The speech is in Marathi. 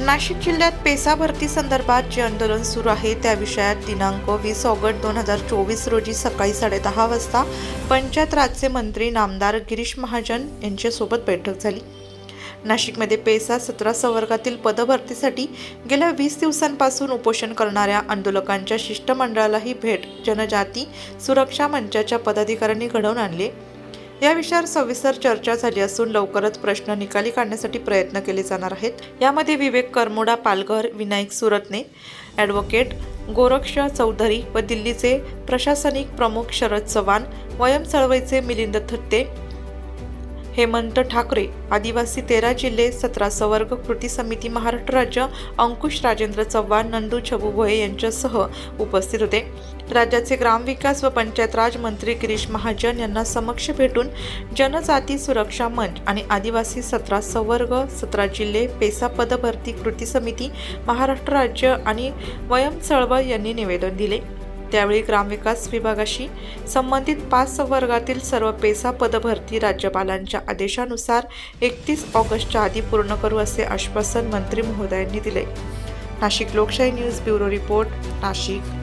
नाशिक जिल्ह्यात पेसा भरती संदर्भात जे आंदोलन सुरू आहे त्या विषयात दिनांक वीस ऑगस्ट दोन हजार चोवीस रोजी सकाळी साडेदहा वाजता पंचायत राजचे मंत्री नामदार गिरीश महाजन यांच्यासोबत बैठक झाली. नाशिकमध्ये पेसा सतरा संवर्गातील पदभरतीसाठी गेल्या वीस दिवसांपासून उपोषण करणाऱ्या आंदोलकांच्या शिष्टमंडळालाही भेट जनजाती सुरक्षा मंचाच्या पदाधिकाऱ्यांनी घडवून आणले या विषयावर सविस्तर चर्चा झाली असून लवकरच प्रश्न निकाली काढण्यासाठी प्रयत्न केले जाणार आहेत. यामध्ये विवेक करमोडा पालघर विनायक सुरतने ॲडव्होकेट गोरक्ष चौधरी व दिल्लीचे प्रशासनिक प्रमुख शरद चव्हाण वयम चळवळीचे मिलिंद थत्ते हेमंत ठाकरे आदिवासी तेरा जिल्हे सतरा संवर्ग कृती समिती महाराष्ट्र राज्य अंकुश राजेंद्र चव्हाण नंदू छबू भोये यांच्यासह उपस्थित होते. राज्याचे ग्रामविकास व पंचायत राज मंत्री गिरीश महाजन यांना समक्ष भेटून जनजाती सुरक्षा मंच आणि आदिवासी सतरा संवर्ग सतरा जिल्हे पेसा पदभरती कृती समिती महाराष्ट्र राज्य आणि वयम चळवळ यांनी निवेदन दिले. त्यावेळी ग्रामविकास विभागाशी संबंधित पाच वर्गातील सर्व पेसा पदभरती राज्यपालांच्या आदेशानुसार एकतीस ऑगस्टच्या आधी पूर्ण करू असे आश्वासन मंत्री महोदयांनी दिले. नाशिक लोकशाही न्यूज ब्युरो रिपोर्ट नाशिक.